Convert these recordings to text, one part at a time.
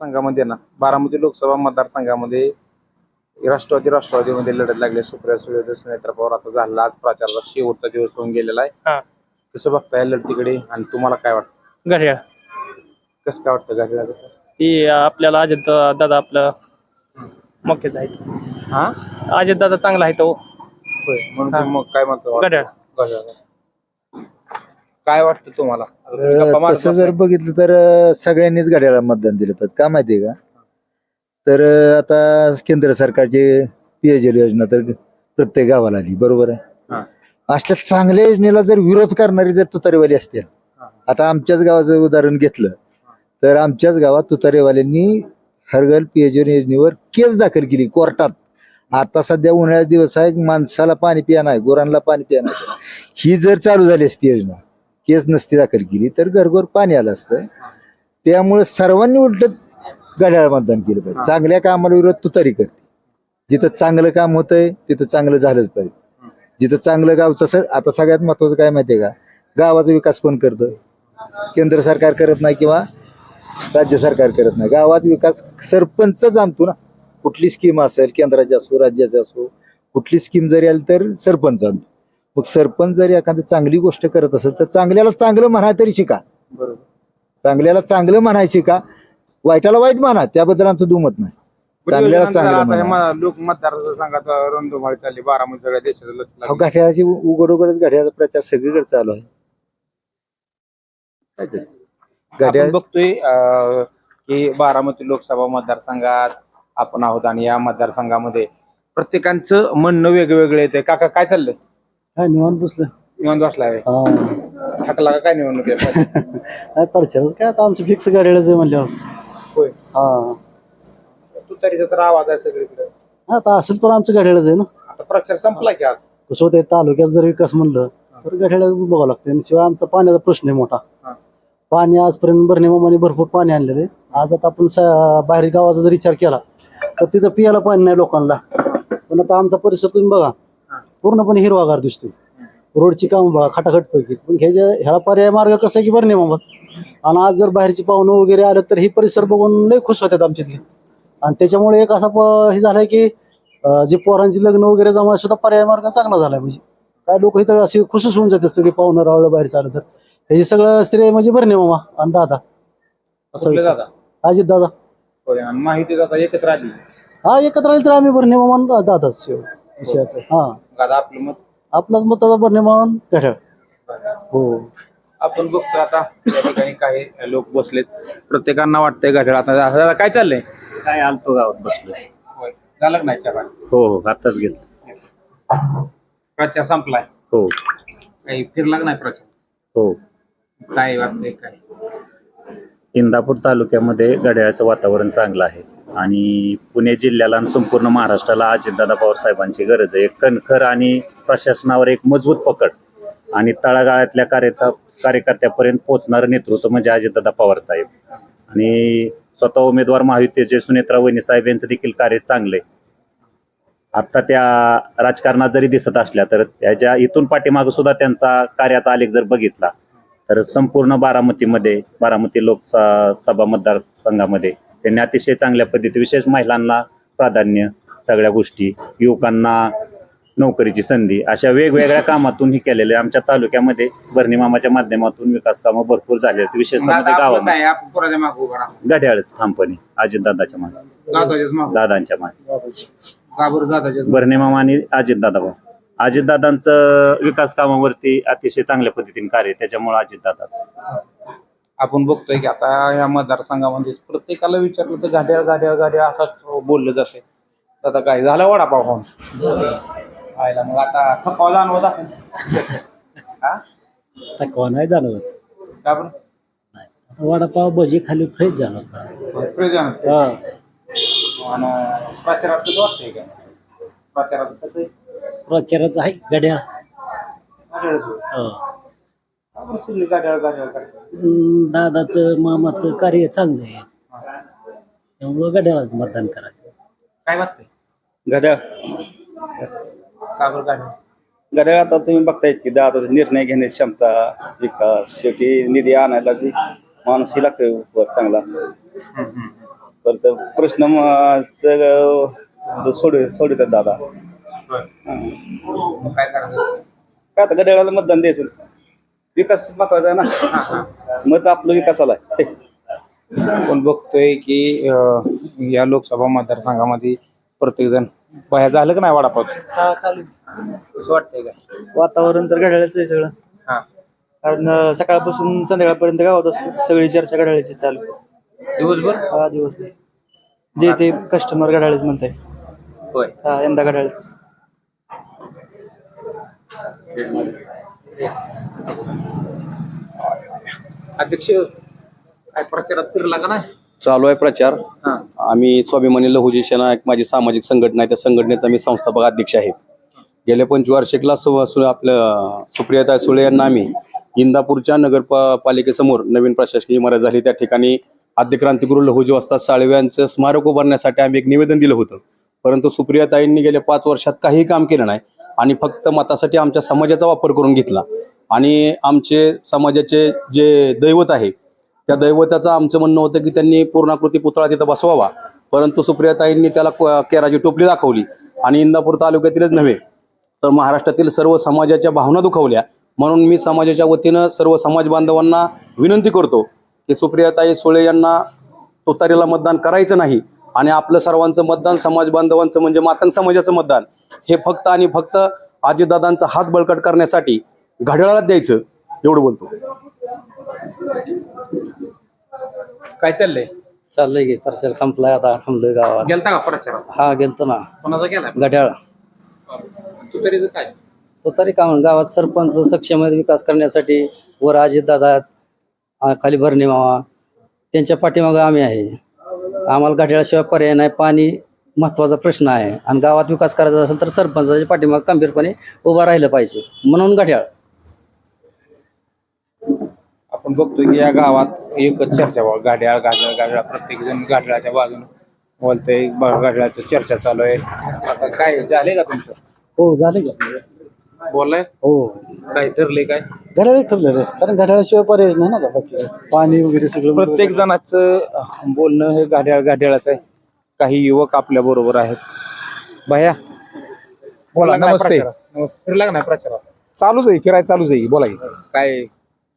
संघामध्ये ना बारामती लोकसभा मतदारसंघामध्ये राष्ट्रवादी राष्ट्रवादीमध्ये लढत लागली. सुप्रिया सुळे सुनेत्रा पवार आता झाला. आज प्रचाराचा शेवटचा दिवस होऊन गेलेला हा. आहे कसं बघताय लढतीकडे? आणि तुम्हाला काय वाटतं? घड्याळ. कसं काय वाटतं गाडीला ती आपल्याला अजित दादा आपलं मुख्यच आहेत. हा? अजित दादा चांगला आहे तो. होय. म्हणून. तुम्ही मग काय म्हणतो? घड्याळ. घड्याळ. काय वाटतं तुम्हाला? आता तुम्ही गप्पा मारत तसं जर बसलाय. बघितलं तर अं, सगळ्यांनीच घड्याळा मतदान दिलं पाहिजे. का माहितीये का? तर अं, आता केंद्र सरकारची पेयजल योजना तर प्रत्येक गावाला आली. बरोबर हा. आहे अशा चांगल्या योजनेला जर विरोध करणारी जर तुतारेवाली असतील हा. आता आमच्याच गावाचं उदाहरण घेतलं तर आमच्याच गावात तुतारेवाल्यांनी हरगल पेयजल योजनेवर केस दाखल केली कोर्टात. आता सध्या उन्हाळ्याचे दिवस आहे माणसाला पाणी पिया नाही गुरांना पाणी पिया नाही. ही जर चालू झाली असती योजना केस नसती दाखल केली तर घरघर पाणी आलं असतं. त्यामुळे सर्वांनी उलट घड्याळ मतदान केलं. पाहिजे. चांगल्या कामाला विरोध तुतारी करते. जिथं चांगलं काम होतंय तिथं चांगलं झालंच पाहिजे. जिथं चांगलं गावचं सर आता सगळ्यात महत्वाचं काय माहितीये का? गावाचा विकास कोण करतं? केंद्र सरकार करत नाही किंवा राज्य सरकार करत नाही. गावात विकास सरपंचच आणतो ना. कुठली स्कीम असेल केंद्राची असो राज्याची असो कुठली स्कीम जरी आली तर सरपंच आणतो मग सरपंच जरी एखादी चांगली गोष्ट करत असेल तर चांगल्याला चांगलं म्हणा तरी शिका. बरोबर. चांगल्याला चांगलं म्हणायचे का वाईटाला वाईट म्हणा त्याबद्दल आमचं दुमत नाही. चांगल्याला चांगलं म्हणा. लोक चालली बारामती सगळ्या अहो. घड्याळाची उघड उघडच घड्याळाचा प्रचार सगळीकडे चालू आहे. काय ते? घड्याळ आपण बघतोय अं, की बारामती लोकसभा मतदारसंघात आपण आहोत आणि या मतदारसंघामध्ये प्रत्येकांचं म्हणणं वेगवेगळं येते काका काय चाललंय? काय निवांत बसलं निवांत बसलाय हा. थकला का काय निवडणूक काय परचारच काय आता आमचं फिक्स गाड्यालाच आहे म्हणल्यावर. होय. हा. तू तरीचा तर आवाज आहे सगळीकडे. आता असेल पण आमचं गाड्यालाच आहे ना. आता प्रचार संपला की आज. कसं होतं तालुक्यात जर विकास म्हणलं तर गाड्यालाच बघावं लागतं आणि शिवाय आमचा पाण्याचा प्रश्न आहे मोठा. हा. पाणी आजपर्यंत भरणे मामाने भरपूर पाणी आणलेलं आहे. आज आता आपण स- बाहेर गावाचा जर विचार केला तर तिथं पियाला पाणी नाही लोकांना. पण आता आमचा परिसर तुम्ही बघा पूर्णपणे हिरवागार दिसतोय. रोडची कामं बघा खटाखट पैकी पण हे जे ह्याला पर्याय मार्ग कसा आहे की भरणे मामा आणि आज जर बाहेरची पाहुणं वगैरे आलं तर ही परिसर बघून लय खुश होतात आमच्यातली. आणि त्याच्यामुळे एक असा हे झालाय की जे पोरांची लग्न वगैरे जमा सुद्धा पर्याय मार्ग चांगला झालाय म्हणजे. काय लोक इथं अशी खुशच होऊन जातात सगळे पाहुणं रावलं बाहेर चाललं तर. हे सगळं श्रेय म्हणजे भरणे मामा आणि दादा. असं. दादा? अजित दादा. माहिती दादा एकत्र आली. हा एकत्र राहील तर आम्ही भरणे मामा आणि दा- दादाच शेव- विषयाचं हा. दादा आपलं मत? आपलाच मताचा भरणे मामा घड्याळ हो. आपण बघतो आता या ठिकाणी काही लोक बसलेत. प्रत्येकांना वाटतंय घड्याळ आता दादा काय चाललंय? काय आलतो गावात बसलोय. होय. झालं का नाही चहा पाणी? हो हो आताच घेतलं. प्रचार संपलाय. हो. काही फिरला का नाही प्रचार? हो. काय वाटतंय काय? इंदापूर तालुक्यामध्ये घड्याळाचं वातावरण चांगलं आहे. आणि पुणे जिल्ह्याला आणि संपूर्ण महाराष्ट्राला अजितदादा पवार साहेबांची गरज आहे. एक कणखर आणि प्रशासनावर एक मजबूत पकड आणि तळागाळातल्या कार्यता कार्यकर्त्यापर्यंत पोहोचणारं नेतृत्व म्हणजे अजितदादा पवार साहेब. आणि स्वतः उमेदवार महायुतीचे सुनेत्रा वहिनी साहेब यांचं देखील कार्य चांगलं आहे आत्ता त्या राजकारणात जरी दिसत असल्या तर त्याच्या इथून पाठीमागं सुद्धा त्यांचा कार्याचा आलेख जर बघितला तर संपूर्ण बारामतीमध्ये बारामती लोकसभा मतदारसंघामध्ये त्यांनी अतिशय चांगल्या पद्धती विशेष महिलांना प्राधान्य सगळ्या गोष्टी युवकांना नोकरीची संधी अशा वेगवेगळ्या कामातून ही केलेले आमच्या तालुक्यामध्ये बर्णी मामाच्या माध्यमातून विकास कामं भरपूर झाले आहेत. विशेषतः म्हणजे राहू? घड्याळच ठामपणे अजितदादाच्या मागे. दादांच्या मागे. का बरं दादाच्याच मागे? बर्णे मामा आणि अजितदादा अजितदादांचं विकास कामावरती अतिशय चांगल्या पद्धतीने कार्य. त्याच्यामुळे अजितदादाच. आपण बघतोय की आता या मतदारसंघामध्ये प्रत्येकाला विचारलं तर गाड्या गाड्या गाड्या असंच बोललं जाते आता काय झालं वडापाव खाऊन? खायला मग आता थकाव जाणवत असेल. हा? कोण नाही जाणवत. का बरं? आता वडापाव भजी खाली फ्रेश झाला होता. हा. आणि प्रचारात कसं वाटतंय का? प्रचाराचं कसं आहे? प्रचाराचं आहे गड्या दादाचं मामाचं कार्य चांगलं आहे. त्यामुळं गड्याला मतदान करायचं. काय वाटतंय? घड्याळ का बरं गाड्याळ घड्याळ आता तुम्ही बघतायच की दादाचा निर्णय घेण्याची क्षमता विकास शेवटी निधी आणायला बी माणूसही लागतोय वर चांगला. परत प्रश्न म- च- सोडव सोडवतात दादा. मग काय करायचं? काय आता घड्याळाला मतदान द्यायचं. विकास महत्त्वाचा आहे ना? मत आपलं विकासाला आहे. आपण बघतोय की अं, या लोकसभा मतदारसंघामध्ये प्रत्येक जण बाहेर झालं का नाही वडापाव? हा चालू कसं वाटतंय का? वातावरण तर घड्याळाचं आहे सगळं. हा. कारण अं, सकाळपासून संध्याकाळपर्यंत गावात असतो. सगळी चर्चा घड्याळाची चालू दिवसभर? हा दिवस जे ते कस्टमर घड्याळच म्हणताय. होय. हा यंदा घड्याळच. अध्यक्ष काय प्रचारात फिरला का नाही चालू आहे प्रचार. हा. आम्ही स्वाभिमानी लहुजी सेना एक माझी सामाजिक संघटना आहे. त्या संघटनेचा मी संस्थापक अध्यक्ष आहे. गेल्या पंचवार्षिकला सु- सु- आपलं सुप्रियाता सुळे यांना आम्ही इंदापूरच्या नगरपालिकेसमोर नवीन प्रशासकीय इमारत झाली. त्या ठिकाणी आद्यक्रांतिगुरु लहुजी वस्ताद साळवे यांचं स्मारक उभारण्यासाठी आम्ही एक निवेदन दिलं होतं. परंतु सुप्रियाताईंनी गेल्या पाच वर्षात काहीही काम केलं नाही. आणि फक्त मतासाठी आमच्या समाजाचा वापर करून घेतला. आणि आमचे समाजाचे जे दैवत आहे त्या दैवताचं आमचं म्हणणं होतं की त्यांनी पूर्णाकृती पुतळा तिथं बसवावा. परंतु सुप्रियाताईंनी त्याला केराची टोपली दाखवली. आणि इंदापूर तालुक्यातीलच नव्हे तर महाराष्ट्रातील सर्व समाजाच्या भावना दुखवल्या. म्हणून मी समाजाच्या वतीनं सर्व समाज बांधवांना विनंती करतो की सुप्रियाताई सुळे यांना तुतारीला मतदान करायचं नाही आणि आपलं सर्वांचं मतदान समाज बांधवांचं म्हणजे मातंग समाजाचं मतदान हे फक्त आणि फक्त अजितदादांचा हात बळकट करण्यासाठी घड्याळात द्यायचं एवढं बोलतो. काय चाललंय? चाललंय की प्रचार संपलाय आता थांबलोय गावात. गेलता का प्रचारात? हा गेलतो ना. कोणाचा गेला? गड्याळ तू तरी काय? तो तरी का म्हणून गावात सरपंच सक्षम विकास करण्यासाठी वर अजित दादा खाली भरणे मावा त्यांच्या पाठीमागं आम्ही आहे. आम्हाला घड्याळाशिवाय पर्याय नाही पाणी महत्त्वाचा प्रश्न आहे. आणि गावात विकास करायचा असेल तर सरपंचाच्या पाठीमाग गंभीरपणे उभा राहिलं पाहिजे म्हणून घड्याळ. आपण बघतोय की या गावात एकच चर्चा बा गाड्याळ गाड्याळ गाड्याळ प्रत्येक जण गाड्याळाच्या बाजूने बोलतंय गाड्याळाचं चर्चा चालू आहे. आता काय झाले का तुमचं? हो झाले का. बोललाय? हो. काय ठरले काय? घड्याळ ठरलं रे. कारण घड्याळाशिवाय पर्याय नाही ना आता बाकीचं पाणी वगैरे सगळं प्रत्येक जणाचं बोलणं हे गाड्याळ गाड्याळाचं आहे. काही युवक आपल्या बरोबर आहेत. भया बोला नमस्ते. फिरला का नाही प्रचारात? चालूच आहे फिरायचं चालूच आहे. बोला की. काय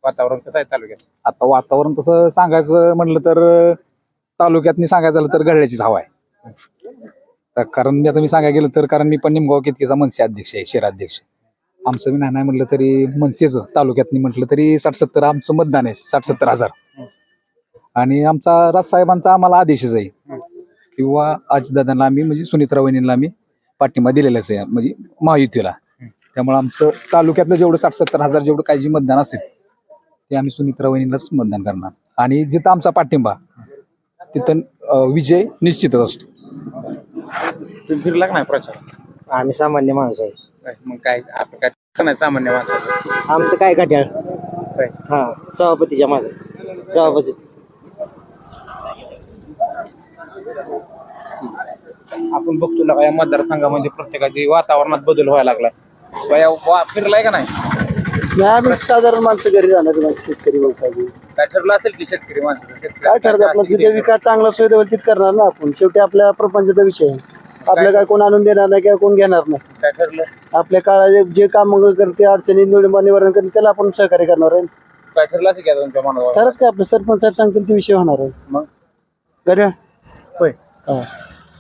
वातावरण कसं आहे तालुक्यात? आता वातावरण तसं सांगायचं म्हणलं तर अं, तालुक्यातनी सांगायचं झालं तर गडल्याचीच हवा आहे. तर कारण मी आता मी सांगायला गेलं तर कारण मी पण निमगाव केतकीचा मनसे अध्यक्ष आहे शहराध्यक्ष. आमचं मी नाही म्हटलं तरी मनसेचं तालुक्यातनी म्हटलं तरी साठ सत्तर आमचं मतदान आहे साठ सत्तर हजार. आणि आमचा राजसाहेबांचा आम्हाला आदेशच आहे किंवा अजितदादांना आम्ही म्हणजे सुनीत्रा वहिनीला आम्ही पाठिंबा दिलेलाच आहे म्हणजे महायुतीला. त्यामुळे आमचं तालुक्यातलं जेवढं साठ सत्तर हजार जेवढं काही जे मतदान असेल ते आम्ही सुनीत्रा वहिनीलाच मतदान करणार. आणि जिथं आमचा पाठिंबा तिथं विजय निश्चितच असतो. फिरला का नाही प्रचारात आम्ही सामान्य माणूस आहे. काय? मग काय आपलं काय नाही सामान्य माणसाचं आमचं काय घड्याळ. काय? हा सभापतीच्या मागे. सभापती. आपण बघतो ना या मतदारसंघामध्ये प्रत्येकाची वातावरणात बदल व्हायला लागला. बाया वा- फिरलाय का नाही? नाही आम्ही साधारण माणसं घरी जाणार माणसं शेतकरी माणसं आम्ही. काय ठरलं असेल की शेतकरी माणसाचं शेतकरी काय ठरतं आपलं जिथे विकास चांगला सुविधा होईल तीच करणार ना आपण. शेवटी आपल्या प्रपंचाचा विषय आहे. आपल्या काय कोण आणून देणार नाही किंवा कोण घेणार नाही. काय ठरलं? आपल्या काळात जे काम करते अडचणी निवडणुका निवारण करते त्याला आपण सहकार्य करणार आहे. काय ठरलं असेल की आता तुमच्या मनावर? तरच काय आपले सरपंच साहेब सांगतील ते विषय होणार आहे. मग? घड्याळ होय. हा.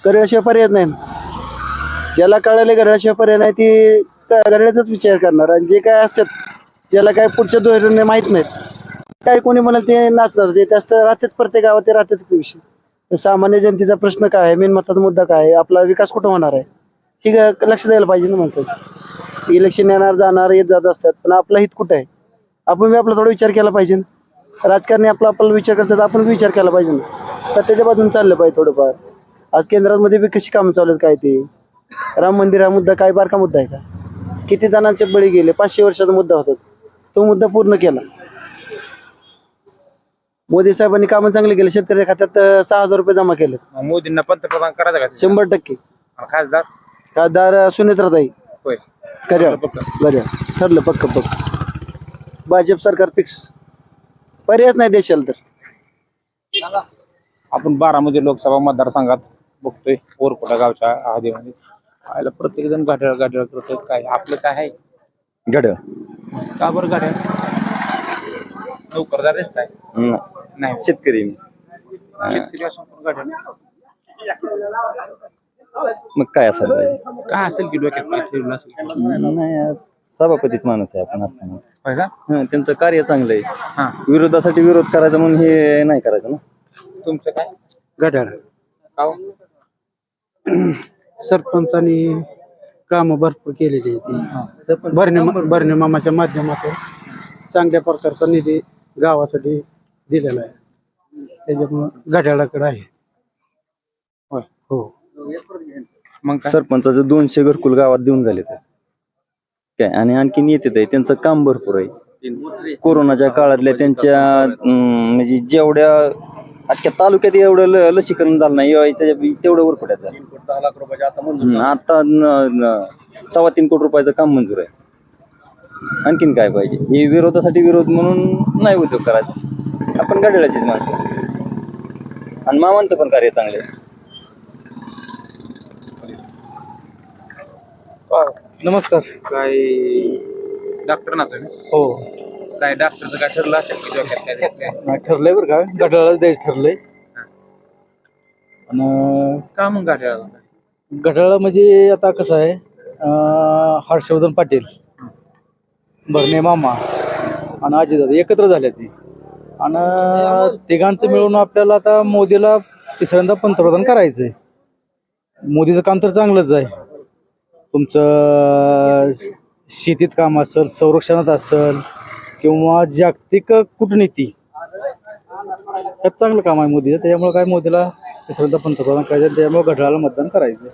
घड्याळशिवाय पर्याय नाही. ज्याला कळाले घड्याळशिवाय पर्याय नाही ती घड्याळाचाच विचार करणार. आणि जे काय असतात ज्याला काय पुढच्या धोरणे माहीत नाहीत काय कोणी म्हणाल ते नाचणार ते जास्त राहतेच प्रत्येक गावात ते राहतेच ते विषय. सामान्य जनतेचा प्रश्न काय आहे? मेन मताचा मुद्दा काय आहे? आपला विकास कुठं होणार आहे? ही लक्ष द्यायला पाहिजे ना माणसाचं. इलेक्शन येणार जाणार येत जात असतात. पण आपला हित कुठं आहे? आपण बी आपला थोडा विचार केला पाहिजे ना. राजकारणी आपला आपला विचार करतात आपण बी विचार केला पाहिजे ना. सत्याच्या बाजून चाललं पाहिजे थोडंफार. आज केंद्रामध्ये बी कशी कामं चालू आहेत काय ते? राम मंदिर हा मुद्दा काय बारका मुद्दा आहे का? किती जणांचे बळी गेले? पाचशे वर्षाचा मुद्दा होता तो मुद्दा पूर्ण केला. मोदी साहेबांनी कामं चांगले केले. शेतकऱ्याच्या खात्यात सहा हजार रुपये जमा केले मग मोदींना पंतप्रधान करायचं का? शंभर टक्के. आणि खासदार? खासदार सुनेत्राताई. होय. घड्याळ पक्का. घड्याळ ठरलं पक्क पक्क. भाजप सरकार फिक्स पर्यायच नाही देशाला तर. आपण बारामती लोकसभा मतदारसंघात बघतोय ओरकोटा गावच्या हद्दीमध्ये आयला प्रत्येक जण गाड्या गाड्या करतोय. काय आपलं काय आहे? घड्याळ. का बरं गाड्या नोकरदार दिसताय नाही. शेतकरी. शेतकरी असून पण गाड्या मग काय असायला पाहिजे? काय असेल की डोक्यात काय ठेवलं असेल? नाही सभापतीच माणूस आहे आपण असताना होय का? हं, त्यांचं कार्य चांगलं आहे. हा. विरोधासाठी विरोध करायचा म्हणून हे नाही करायचं ना. तुमचं काय? घड्याळ. का हो? सरपंचांनी कामं भरपूर केलेली आहे ती. भरणे भरणे मामाच्या माध्यमातून चांगल्या प्रकारचा निधी गावासाठी दिलेला आहे. त्याच्यामुळं घड्याळाकडे आहे. होय. हो. मग काय? सरपंचाचं दोनशे घरकुल गावात देऊन झाले तर काय? आणि आणखीन येते ते. त्यांचं काम भरपूर आहे. कोरोनाच्या काळातल्या त्यांच्या अं, म्हणजे जेवढ्या अख्ख्या तालुक्यात एवढं ल- लसीकरण झालं नाही एवढं त्याच्या तेवढं वरपड्यात झालं दहा लाख रुपयाचे आता हम्म, आता न- न- सव्वा तीन कोटी रुपयाचं काम मंजूर आहे. आणखीन काय पाहिजे? हे विरोधासाठी विरोध म्हणून नाही उद्योग करायचा. आपण गाडीलाचीच माणसं. आणि मामांचं पण कार्य चांगलं आहे. नमस्कार. काय डॉक्टर ना तुम्ही? हो. काय डॉक्टरचं काय ठरलं असेल की डोक्यात काय काय नाही, ठरलंय बरं का. घड्याळाच द्यायचं ठरलंय. आणि का मग गाड्या घड्याळ म्हणजे आता कसं आहे अं, हर्षवर्धन पाटील. भरणे मामा. आणि अजितदादा एकत्र झाले ती. आणि तिघांचं मिळून आपल्याला आता मोदीला तिसऱ्यांदा पंतप्रधान करायचंय. मोदीचं काम तर चांगलंच आहे. तुमचं शेतीत काम असेल संरक्षणात असेल किंवा जागतिक कूटनीती त्यात चांगलं काम आहे मोदीचं. त्याच्यामुळे काय मोदीला तिसऱ्यांदा पंतप्रधान करायचं त्याच्यामुळे घड्याळाला मतदान करायचं